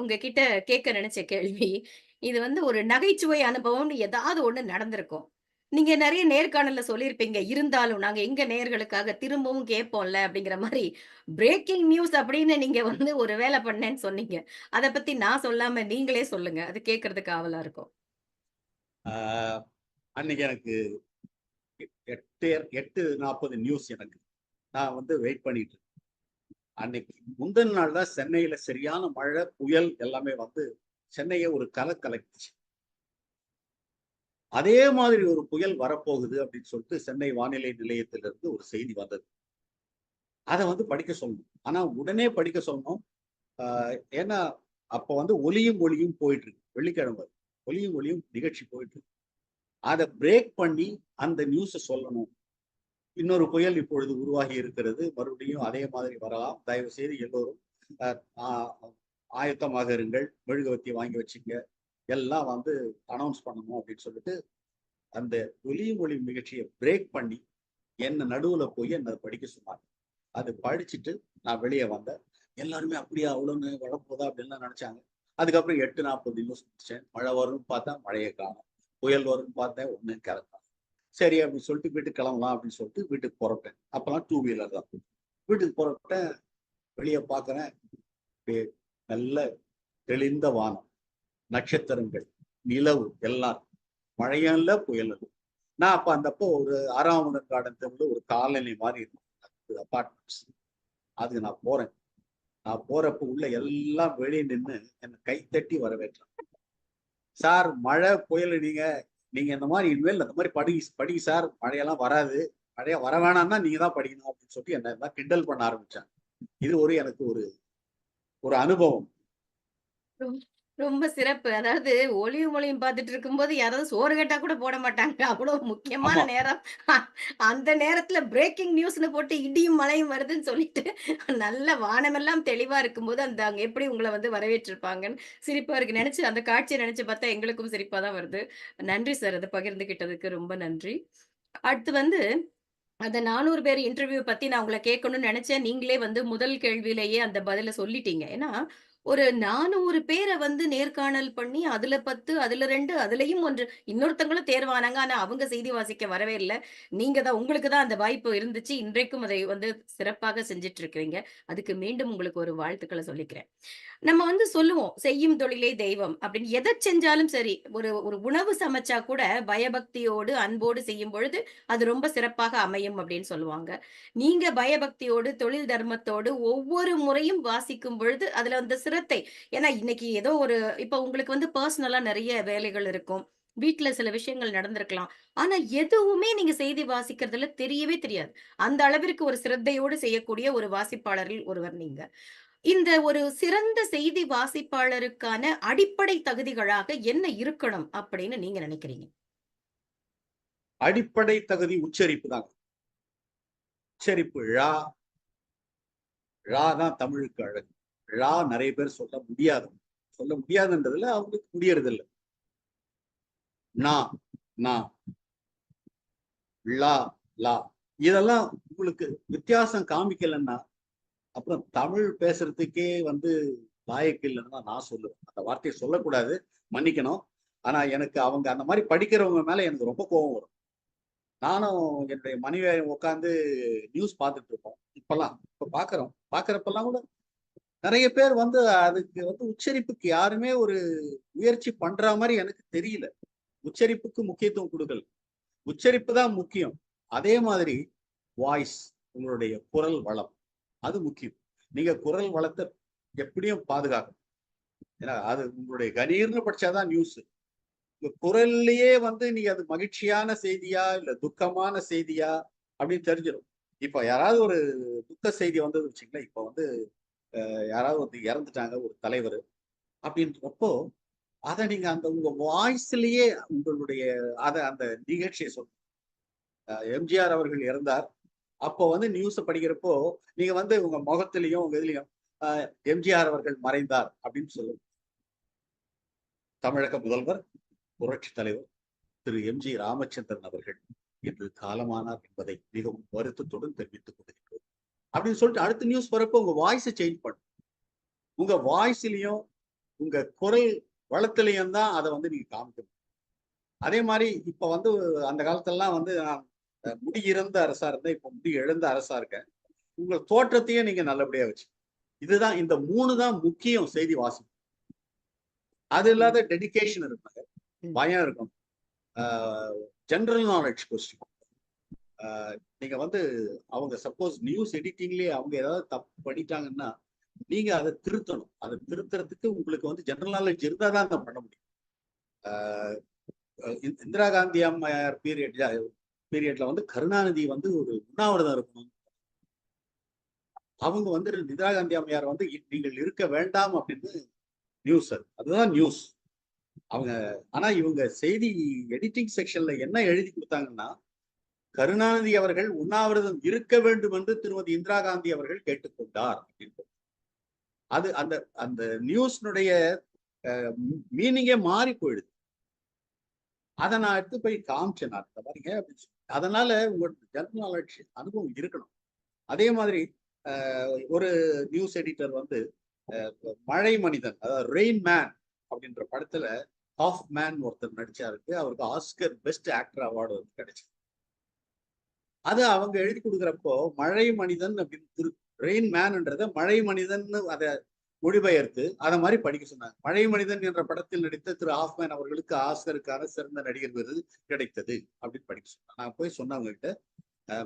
உங்ககிட்ட கேட்க நினைச்ச கேள்வி. இது வந்து ஒரு நகைச்சுவை அனுபவம்னு ஏதாவது ஒண்ணு நடந்திருக்கும். நீங்க நிறைய நேர்காணல்ல சொல்லியிருப்பீங்க. இருந்தாலும் நாங்க எங்க நேர்களுக்காக திரும்பவும் கேட்போம்ல அப்படிங்கிற மாதிரி பிரேக்கிங் நியூஸ் அப்படின்னு நீங்க வந்து ஒரு வேலை பண்ணேன்னு சொன்னீங்க. அத பத்தி நான் சொல்லாம நீங்களே சொல்லுங்க. அது கேட்கறதுக்கு ஆவலா இருக்கும். அன்னைக்கு எனக்கு எட்டு எட்டு நாற்பது நியூஸ் எனக்கு. நான் வந்து வெயிட் பண்ணிட்டு அன்னைக்கு முந்தின நாள் தான் சென்னையில சரியான மழை, புயல் எல்லாமே வந்து சென்னையை ஒரு கலை கலக்கிச்சு. அதே மாதிரி ஒரு புயல் வரப்போகுது அப்படின்னு சொல்லிட்டு சென்னை வானிலை நிலையத்திலிருந்து ஒரு செய்தி வந்தது. அதை வந்து படிக்க சொல்லணும். ஆனா உடனே படிக்க சொல்லணும். ஏன்னா அப்ப வந்து ஒலியும் ஒளியும் போயிட்டு இருக்கு. வெள்ளிக்கிழமை. ஒலியும் ஒளியும் நிகழ்ச்சி போயிட்டு இருக்கு. அதை பிரேக் பண்ணி அந்த நியூஸை சொல்லணும். இன்னொரு புயல் இப்பொழுது உருவாகி இருக்கிறது. மறுபடியும் அதே மாதிரி வரலாம். தயவு செய்து எல்லோரும் ஆயத்தமாக இருங்கள். மெழுகுவத்தி வாங்கி வச்சுங்க. எல்லாம் வந்து அனௌன்ஸ் பண்ணணும் அப்படின்னு சொல்லிட்டு, அந்த ஒலி ஒளியும் நிகழ்ச்சியை பிரேக் பண்ணி, என்ன நடுவுல போய் என்ன படிக்க சொன்னாங்க. அது படிச்சுட்டு நான் வெளியே வந்தேன். எல்லாருமே அப்படியே அவ்வளோன்னு வளர்ப்போதா அப்படின்லாம் நினைச்சாங்க அதுக்கப்புறம் 8:40 நியூஸ் முடிச்சேன். மழை வரும்னு பார்த்தா மழையை காணும் புயல் வரும்னு பார்த்தேன் ஒண்ணும் கிளம்பல. சரி அப்படின்னு சொல்லிட்டு வீட்டுக்கு கிளம்பலாம் அப்படின்னு சொல்லிட்டு வீட்டுக்கு புறப்பட்டேன். அப்பலாம் டூ வீலர் தான். வீட்டுக்கு புறப்பட்டேன். வெளியே பார்க்குறேன். நல்ல தெளிந்த வானம். நட்சத்திரங்கள், நிலவு எல்லாம். மழையும் இல்லை புயலும் நான் அப்போ அந்தப்போ ஒரு ஆறாவதன் கார்டன் தெருவுல ஒரு காலனி மாதிரி இருக்கும். அபார்ட்மெண்ட்ஸ். அதுக்கு நான் போறேன். நான் போறப்ப உள்ள எல்லாம் வெளியே நின்னு என்னை கைத்தட்டி வரவேற்றாங்க. சார் மழை, புயல் நீங்க நீங்க இந்த மாதிரி இனிமேல் அந்த மாதிரி படி படிங்க சார். மழையெல்லாம் வராது. மழையா வர வேணாம்னா நீங்க தான் படிக்கணும் அப்படின்னு சொல்லி என்ன கிண்டல் பண்ண ஆரம்பிச்சாங்க. இது ஒரு எனக்கு ஒரு ஒரு அனுபவம். ரொம் ரொம்ப சிறப்பு. அதாவது ஒளியும் ஒளியும் பார்த்துட்டு இருக்கும்போது யாராவது சோறு கேட்டா கூட போட மாட்டாங்க. அவ்வளோ முக்கியமான ஆமா. நேரம். அந்த நேரத்துல பிரேக்கிங் நியூஸ்ன்னு போட்டு இடியும், மழையும் வருதுன்னு சொல்லிட்டு நல்ல வானமெல்லாம் தெளிவா இருக்கும்போது, அந்த அங்க எப்படி உங்கள வந்து வரவேற்றிருப்பாங்கன்னு சிரிப்பா இருக்கு. நெனச்சு அந்த காட்சிய நெனச்சு பார்த்தா எங்களுக்கும் சிரிப்பா தான் வருது. நன்றி சார். அத பகிர்ந்துகிட்டதுக்கு ரொம்ப நன்றி. அடுத்து வந்து அந்த 400 பேர் இன்டர்வியூ பத்தி நான் உங்கள கேட்கணும்னு நெனச்சேன். நீங்களே வந்து முதல் கேள்வியிலேயே அந்த பதில சொல்லிட்டீங்க. ஏன்னா, ஒரு நானூறு பேரை வந்து நேர்காணல் பண்ணி, அதுல 10, அதுல ரெண்டு அதுலயும் 1 இன்னொருத்தவங்களும் தேர்வானாங்க. ஆனா அவங்க செய்தி வாசிக்க வரவே இல்ல. நீங்க தான் உங்களுக்கு தான் அந்த வாய்ப்பு இருந்துச்சு. இன்றைக்கும் அதை வந்து சிறப்பாக செஞ்சுட்டு இருக்கிறீங்க. அதுக்கு மீண்டும் உங்களுக்கு ஒரு வாழ்த்துக்களை சொல்லிக்கிறேன். நம்ம வந்து சொல்லுவோம், "செய்யும் தொழிலே தெய்வம்" அப்படின்னு. எதை செஞ்சாலும் சரி, ஒரு ஒரு உணவு சமைச்சா கூட பயபக்தியோடு, அன்போடு செய்யும் பொழுது, அது ரொம்ப சிறப்பாக அமையும் அப்படின்னு சொல்லுவாங்க. நீங்க பயபக்தியோடு, தொழில் தர்மத்தோடு ஒவ்வொரு முறையும் வாசிக்கும் பொழுது, அதுல அந்த சிரத்தை ஏன்னா இன்னைக்கு ஏதோ ஒரு இப்ப உங்களுக்கு வந்து பர்சனலா நிறைய வேலைகள் இருக்கும். வீட்டுல சில விஷயங்கள் நடந்திருக்கலாம். ஆனா எதுவுமே நீங்க செய்தி வாசிக்கிறதுல தெரியவே தெரியாது. அந்த அளவிற்கு ஒரு சிரத்தையோடு செய்யக்கூடிய ஒரு வாசிப்பாளரில் ஒருவர் நீங்க. இந்த ஒரு சிறந்த செய்தி வாசிப்பாளருக்கான அடிப்படை தகுதிகளாக என்ன இருக்கணும் அப்படின்னு நீங்க நினைக்கிறீங்க அடிப்படை தகுதி உச்சரிப்பு தான் உச்சரிப்பு ழா தான் தமிழுக்கு அழகு. ழ நிறைய பேர் சொல்ல முடியாது. சொல்ல முடியாதுன்றதுல அவங்களுக்கு முடியறதில்ல. நா ண. லா ல. இதெல்லாம் உங்களுக்கு வித்தியாசம் காமிக்கலன்னா, அப்புறம் தமிழ் பேசுறதுக்கே வந்து லாயக்கு இல்லன்னு தான் நான் சொல்லுவேன். அந்த வார்த்தையை சொல்லக்கூடாது. மன்னிக்கணும். ஆனா எனக்கு அவங்க அந்த மாதிரி படிக்கிறவங்க மேல எனக்கு ரொம்ப கோவம் வரும். நானும் என்னுடைய மனைவியை உட்கார்ந்து நியூஸ் பார்த்துட்டு இருப்போம். இப்பல்லாம். இப்ப பாக்குறோம் பாக்குறப்பெல்லாம் கூட நிறைய பேர் வந்து அதுக்கு வந்து உச்சரிப்புக்கு யாருமே ஒரு முயற்சி பண்றா மாதிரி எனக்கு தெரியல. உச்சரிப்புக்கு முக்கியத்துவம் கொடுக்கல உச்சரிப்பு தான் முக்கியம். அதே மாதிரி வாய்ஸ் உங்களுடைய குரல் வளம். அது முக்கியம். நீங்க குரல் வளத்தை எப்படியும் பாதுகாக்கணும். ஏன்னா அது உங்களுடைய கணீர்னு படிச்சாதான் நியூஸ். உங்க வந்து நீங்க அது மகிழ்ச்சியான செய்தியா, இல்ல துக்கமான செய்தியா அப்படின்னு தெரிஞ்சிடும் இப்ப யாராவது ஒரு துக்க செய்தி வந்ததுன்னு வச்சுங்களேன் இப்ப வந்து யாராவது வந்து இறந்துட்டாங்க ஒரு தலைவர் அப்படின்றப்போ, அத நீங்க அந்த உங்க வாய்ஸ்லயே உங்களுடைய அத அந்த நிகழ்ச்சியை சொல்லணும். எம்ஜிஆர் அவர்கள் இறந்தார். அப்போ வந்து நியூஸ படிக்கிறப்போ, நீங்க வந்து உங்க முகத்திலையும் உங்க இதுலயும் எம்ஜிஆர் அவர்கள் மறைந்தார் அப்படின்னு சொல்லுங்க தமிழக முதல்வர், புரட்சித் தலைவர் திரு எம் ஜி ராமச்சந்திரன் அவர்கள் இன்று காலமானார் என்பதை மிகவும் வருத்தத்துடன் தெரிவித்துக் கொள்கிறேன் அப்படின்னு சொல்லிட்டு அடுத்த நியூஸ் வரப்போ உங்க வாய்ஸ சேஞ்ச் பண்ணும். உங்க வாய்ஸ்லயும், உங்க குரல் வளத்திலையும் தான் அதை வந்து நீங்க காமிக்கணும். அதே மாதிரி இப்ப வந்து அந்த காலத்துலலாம் வந்து நான் முடி இறந்த அரசா இருந்தேன். இப்ப முடி எழுந்த அரசா இருக்கேன். உங்கள் தோற்றத்தையும் நீங்க நல்லபடியா வச்சு. இதுதான் இந்த மூணு தான் முக்கியம் செய்தி வாசிப்பு. அது இல்லாத டெடிகேஷன் இருக்கணும் ம். பயம் இருக்கும். ஜெனரல் நாலேஜ் கொஸ்டின் நீங்க வந்து அவங்க சப்போஸ் நியூஸ் எடிட்டிங்லயே அவங்க ஏதாவது தப்பு பண்ணிட்டாங்கன்னா நீங்க அதை திருத்தணும். அதை திருத்துறதுக்கு உங்களுக்கு வந்து ஜெனரல் நாலேஜ் இருந்தா தான் அதை பண்ண முடியும். ஆஹ் இந்திரா காந்தி அம்மையார் பீரியட் பீரியட்ல வந்து கருணாநிதி வந்து ஒரு உண்ணாவிரதம் இருக்கணும். அவங்க வந்து இந்திரா காந்தி அம்மையார் வந்து நீங்கள் இருக்க வேண்டாம் அப்படின்னு நியூஸ் அது. அதுதான் நியூஸ் அவங்க ஆனா இவங்க செய்தி எடிட்டிங் செக்ஷன்ல என்ன எழுதி கொடுத்தாங்கன்னா கருணாநிதி அவர்கள் உண்ணாவிரதம் இருக்க வேண்டும் என்று திருமதி இந்திரா காந்தி அவர்கள் கேட்டுக்கொண்டார் அப்படின்னு அது அந்த அந்த நியூஸ்னுடைய மீனிங்கே மாறி போயிடுது. அதை நான் எடுத்து போய் காமிச்சேன் நான். இந்த அதனால உங்களுக்கு ஜெனரல் நாலேஜ் அனுபவம் இருக்கணும். அதே மாதிரி ஒரு நியூஸ் எடிட்டர் வந்து அஹ், மழை மனிதன் அதாவது ரெயின் மேன் அப்படின்ற படத்துல ஹாஃப் மேன் ஒருத்தர் நடிச்சாருக்கு. அவருக்கு ஆஸ்கர் பெஸ்ட் ஆக்டர் அவார்டு வந்து கிடைச்சது. அது அவங்க எழுதி கொடுக்குறப்போ மழை மனிதன் அப்படின்னு திரு ரெயின் மேன்ன்றத மழை மனிதன் அதை மொழிபெயர்த்து அதை மாதிரி படிக்க சொன்னாங்க. மழை மனிதன் என்ற படத்தில் நடித்த திரு ஆஃப்மேன் அவர்களுக்கு ஆஸ்கருக்கான சிறந்த நடிகர் விருது கிடைத்தது அப்படின்னு படிக்க சொன்னாங்க. நான் போய் சொன்னவங்க கிட்ட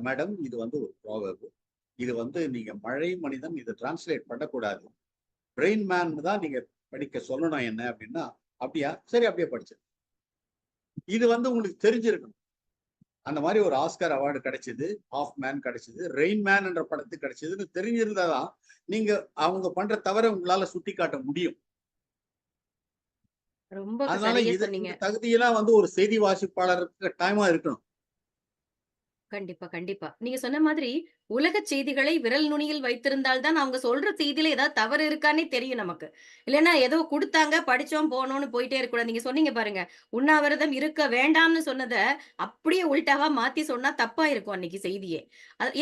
மேடம் இது வந்து ஒரு ப்ராவர்பு இது வந்து நீங்க மழை மனிதன் இதை டிரான்ஸ்லேட் பண்ணக்கூடாது. பிரெயின் மேன் தான் நீங்க படிக்க சொல்லணும் என்ன அப்படின்னா அப்படியா? சரி அப்படியே படிச்சேன் இது வந்து உங்களுக்கு தெரிஞ்சிருக்கணும். அந்த மாதிரி ஒரு ஆஸ்கர் அவார்டு கிடைச்சது ஆஃப் மேன் கிடைச்சது ரெயின் மேன் என்ற படத்துக்கு கிடைச்சதுன்னு தெரிஞ்சிருந்தாதான் நீங்க அவங்க பண்ற தவறை உங்களால சுட்டி காட்ட முடியும். ரொம்ப அதனால இது தகுதியெல்லாம் வந்து ஒரு செய்தி வாசிப்பாளருக்கு கட்டாயமா இருக்கணும். கண்டிப்பா, கண்டிப்பா. நீங்க சொன்ன மாதிரி உலக செய்திகளை விரல் நுனியில் வைத்திருந்தால் தான் அவங்க சொல்ற செய்தியில ஏதாவது தவறு இருக்கான்னே தெரியும் நமக்கு. இல்லன்னா ஏதோ கொடுத்தாங்க படிச்சோம், போனோம்னு போயிட்டே இருக்கக்கூடாது. நீங்க சொன்னீங்க பாருங்க. உண்ணாவிரதம் இருக்க வேண்டாம்னு சொன்னதை அப்படியே உள்டாவா மாத்தி சொன்னா தப்பா இருக்கும் அன்னைக்கு செய்தியே.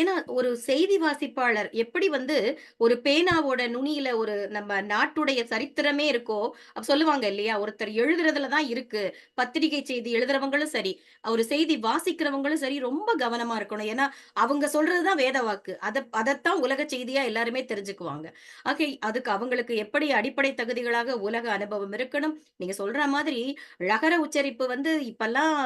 ஏன்னா ஒரு செய்தி வாசிப்பாளர் எப்படி வந்து ஒரு பேனாவோட நுனியில ஒரு நம்ம நாட்டுடைய சரித்திரமே இருக்கோ, அப்ப சொல்லுவாங்க இல்லையா? ஒருத்தர் எழுதுறதுல தான் இருக்கு. பத்திரிகை செய்தி எழுதுறவங்களும் சரி, ஒரு செய்தி வாசிக்கிறவங்களும் சரி ரொம்ப கவனமா இருக்கணும். ஏன்னா அவங்க சொல்றதுதான் வேத வாக்கு. அதை அதைத்தான் உலக செய்தியா எல்லாருமே தெரிஞ்சுக்குவாங்க. ஆக அதுக்கு அவங்களுக்கு எப்படி அடிப்படை தகுதிகளாக உலக அனுபவம் இருக்கணும். நீங்க சொல்ற மாதிரி ழகர உச்சரிப்பு வந்து இப்பல்லாம்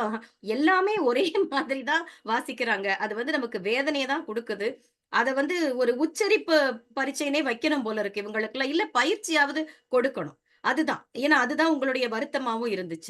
எல்லாமே ஒரே மாதிரி தான் வாசிக்கிறாங்க. அது வந்து நமக்கு வேதனையை தான் கொடுக்குது அத வந்து ஒரு உச்சரிப்பு பரீட்சைனே வைக்கணும் போல இருக்கு இவங்களுக்கெல்லாம். இல்ல பயிற்சியாவது கொடுக்கணும். அதுதான். ஏன்னா அதுதான் உங்களுடைய வருத்தமாவும் இருந்துச்சு.